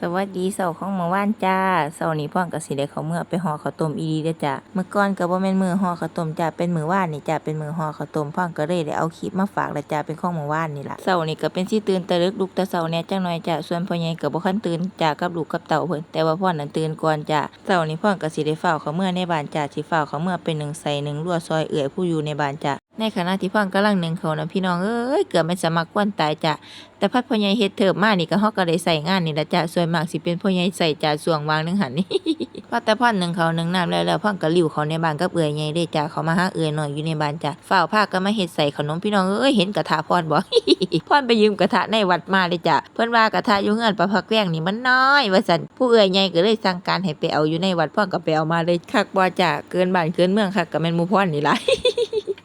สวัสดีเสาของเมื่อวานจ้าเสานี้พ่องกับสิได้เขาเมื่อไปห่อข้าวต้มอีดีเด้จ้ะเมื่อก่อนก็บ่แม่นมือห่อข้าวต้มจ้าเป็นมือว่านนี่จ้าเป็นมือห่อข้าวต้มพ่องก็เลยได้เอาคลิปมาฝากล้วจ้าเป็นของเมื่อวานนี่ล่ะเสานี้ก็เป็นสิตื่นตะลึกลุกต่เสาร์แหน่จังหน่อยจ้าส่วนพ่อใหญ่ก็บ่คันตื่นจ้ากับลูกกับเต่าเพิ่นแต่ว่าพ่อนั้นตื่นก่อนจ้าเสานี้พ่องก็สิได้เฝ้าเขาเมื่อในบ้านจ้าสิเฝ้าเขาเมื่อเป็นหนึ่งใส่หนึ่งรั่วซอยเอื่อยผู้อยู่ในบ้านจ้า ในขณะที่พ่องกำลังหนึ่งเขานะพี่น้องเอ้ยเกือบไม่สมัครกวนตายจ้าแต่พัดพ่อใหญ่เฮ็ดเถิบมานี่ก็เฮาก็ได้ใส่งานนี่ละจ้ะส่วนมากสิเป็นพ่อใหญ่ใส่จ่าส่วงวางนึงหันนี่พอแต่พ่อนหนึ่งเขาหนึ่งน้ำแล้วแล้วพ่อนก็ลิ้วเขาในบ้านกับเอื่อยใหญ่เด้จ้ะเขามาหาเอื่อยหน่อยอยู่ในบ้านจ้ะฝ้าวผ้าก็มาเฮ็ดใส่ขนมพี่น้องเอ้ยเห็นกระทะพ่อนบ่พ่อนไปยืมกระทะในวัดมาเลยจ้ะเพิ่นว่ากระทะอยู่เฮือนประพักแว้งนี่มันน้อยว่าซั่นผู้เอื่อยใหญ่ก็เลยสั่งการให้ไปเอาอยู่ในวัดพ่อนก็ไปเอามาเลยคักบ่จ้ะเกินบ้านเกินเมืองคักก็แม่นหมู่พ่อนนี่ล่ะ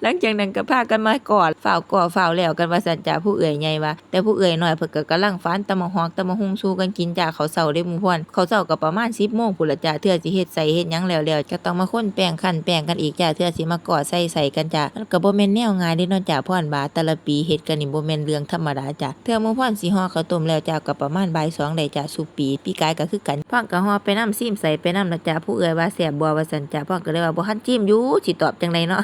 หลังจากนั้นก็พากันมากอดฝ่าวก่อฝ่าวแล้วกันว่าสันจ่าผู้เอื่อยใหญ่ว่าแต่ผู้เอื่อยหน้อยเพิ่นก็กำลังฟันตะมะฮอกตะมะฮุงสู้กันกินจ้าเขาวเซาได้หมู่พวนเขาวเซาก็ประมาณ10โมงพุ่นละจ้าเทื่อสิเฮ็ดใส่เฮ็ดหยังแล้วแล้วก็ต้องมาค้นแป้งคั่นแป้งกันอีกจ้าเทื่อสิมากอดใส่ใส่กันจ้ามันก็บ่แม่นแนวง่ายเด้เนาะจ้าพ่อนบาแต่ละปีเฮ็ดกันนี่บ่แม่นเรื่องธรรมดาจ้าเทื่อหมู่พวนสิห่อข้าวต้มแล้วจ้าก็ประมาณบ่าย2ได้จ้าสุปีปีกายก็คือกันพ่อนก็ห่อไปน้ำซิมใส่ไปน้ำละจ้าผู้เอื่อยว่าแซ่บบ่ว่าซั่นจ้าพ่อนก็เลยว่าบ่ทันจิ้มอยู่สิตอบจังไดเนาะ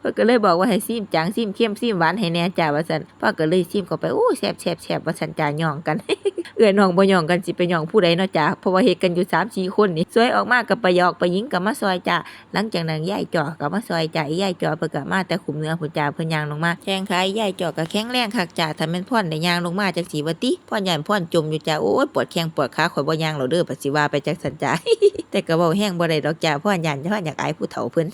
เพิ่นก็เลยบอกว่าให้ซิมจางซิมเข้มซิมหวานให้แน่จ้าว่าซั่นพ่อก็เลยซิมเข้าไปโอ้แซ่บแซ่บแซ่บว่าซั่นจ้าย่องกัน เอื้อน้องบ่ย่องกันสิไปย่องผู้ใดเนาะจ้าเพราะว่าเฮ็ดกันอยู่3 4คนนี่สวยออกมาก็ไปหยอกไปหยิงก็มาซอยจ้าหลังจากนั้นยายจ่อก็มาซอยจ้ายายจ่อเพิ่นก็มาแต่ขุมเนื้อพุ่นจ้าเพิ่นย่างลงมาแข้งขายยายจ่อก็แข็งแรงคักจ้าถ้าแม่นพ่อนได้ย่างลงมาจักสิว่าติพ่อนย่านพ่อนจมอยู่จ้าโอ้ยปวดแข้งปวดขาข่อยบ่ย่างแล้วเด้อปัสสิว่าไปจักสันจ้าแต่ก็เว้าแห้งบ่ได้ดอกจ้าพ่อนย่านพ่อนอยากอายผู้เฒ่าเพิ่น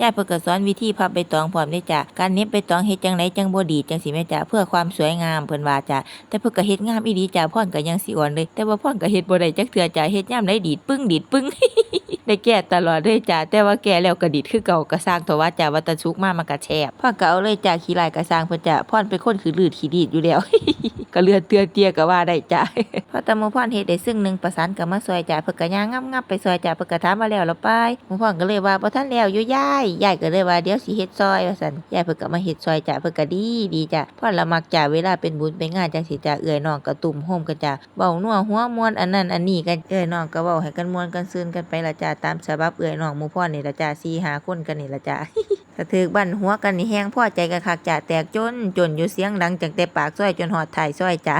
ยายเพิ่นก็สอนวิธีพับใบตองพร้อมเด้จ้ะการเน็บใบตองเฮ็ดจังไรจังบ่ดีจังสิแม่จ้ะเพื่อความสวยงามเพิ่นว่าจ้ะแต่เพิ่นก็เฮ็ดงามอีหลีจ้ะพ่อนก็ยังสิอ่อนเลย แต่ว่าพ่อนก็เฮ็ดบ่ได้จักเทื่อจ้ะเฮ็ดยามไดดีดปึ้งดีดปึ้ง ได้แก้ตลอดเลยจ้ะแต่ว่าแก้แล้วก็ดีดคือเก่าก็สร้างถอะว่าจ้ะว่าแตชุกมามันก็แฉบพ่อนก็เอาเลยจ้ะขี้ลายก็สร้างเพิ่นจ้ะพ่อนเป็นคนคือลืดขี้ดีดอยู่แล้ว ก็เลือดเตือเตียก็ว่าได้จ้ะพอตะหมูพ่อนเฮ็ดได้ซึ่งหนึ่งประสานกับมาซอยจ้ะเพิ่นก็ย่างงับๆไปซอยจ้ะเพิ่นก็ถามมาแล้วแล้วไปหมูพ่อนก็เลยว่าบ่ทันแล้วยู่ยายยายก็เลยว่าเดี๋ยวสิเฮ็ดซอยว่าซั่นยายเพิ่นก็มาเฮ็ดซอยจ้ะเพิ่นก็ดีดีจ้ะพ่อนละมักจ้ะเวลาเป็นบุญเป็นงานจังสิจ้ะเอื้อยน้องก็ตุ่มโฮมกันจ้ะเว้านัวหัวมวนอันนั้นอันนี้กันเอื้อยน้องก็เว้าให้กันมวนกันซื่นกันไปละจ้ะตามฉบับเอื้อยน้องหมู่พ่อนนี่ละจ้ะ4 5คนกันนี่ละจ้ะถ้าถึกบั้นหัวกันนี่แห้งพ่อใจกันคักจ้าแตกจนจนอยู่เสียงดังจากแต่ปากซอยจนหอดถ่ายซอยจ้า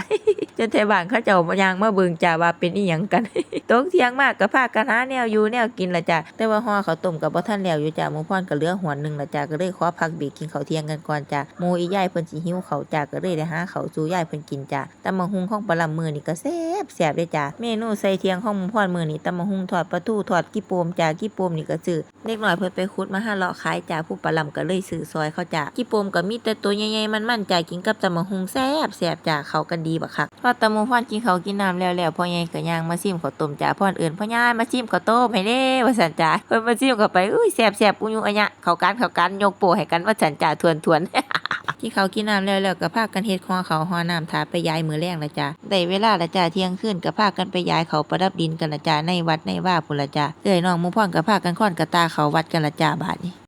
จนไทบานเขาเจ้ายางมาเบิงจ้าว่าเป็นอีหยังกันตกเที่ยงมากก็พากันหาแนวอยู่แนวกินละจ้ะแต่ว่าห่อเขาวต้มก็บ่ทันแล้วอยู่จ้ะหมู่พ่อนก็เหลือหัวหนึ่งละจ้ะก็เลยขอพักบรกกินเขาเที่ยงกันก่อนจ้ะหมูอียายเพิ่นสิหิวเขาจ้ะก็เลยได้หาเขาวสู่ยายเพิ่นกินจ้ะตำบักหุ่งของปลามือนี่ก็แซ่บแซ่บเด้จ้ะเมนูใส่เที่ยงของหมู่พ่อนมือนี้ตำบักหุ่งทอดปลาทูทอดกี่โปมจ้ะกี่โปมนี่ก็ซื้อเด็กหน้อยเพิ่นไปขุดมาห้าเลาะขายจ้ะผู้ปลาลำก็เลยซื้อซอยเขาจ้ะกี่โปมก็มีแต่ตัวใหญ่ๆมันๆจ้ะกินกับตำบักหุ่งแซ่บแซ่บจ้ะเขากันดีบักคักพอตำหมู่พ่อนกินเขากินน้ำแล้วแล้วพ่อใหญ่ก็ย่างมาซิมข้าวต้มจ้ะพ่อนเอิ้นพ่อใหญ่มาซิมข้าวต้มให้เด้ว่าซั่นจ้ะเพิ่นมาซิมเข้าไปอุ้ยแซ่บๆปุยุอัญญะเข้ากันเข้ากันยกโปให้กันว่าซั่นจ้ะทวนๆที่เขากินน้ำแล้วแล้วก็พากันเฮ็ดคอเขาหอน้ำถาไปย้ายมือแรงละจ้ะได้เวลาละจ้ะเที่ยงคืนก็พากันไปย้ายเขาประดับดินกันละจ้ะในวัดในว่าพุ่นละจ้ะเอ้ยน้องมู่พ่อนก็พากันค้อนกระตาเขาวัดกันละจ้ะบาดนี้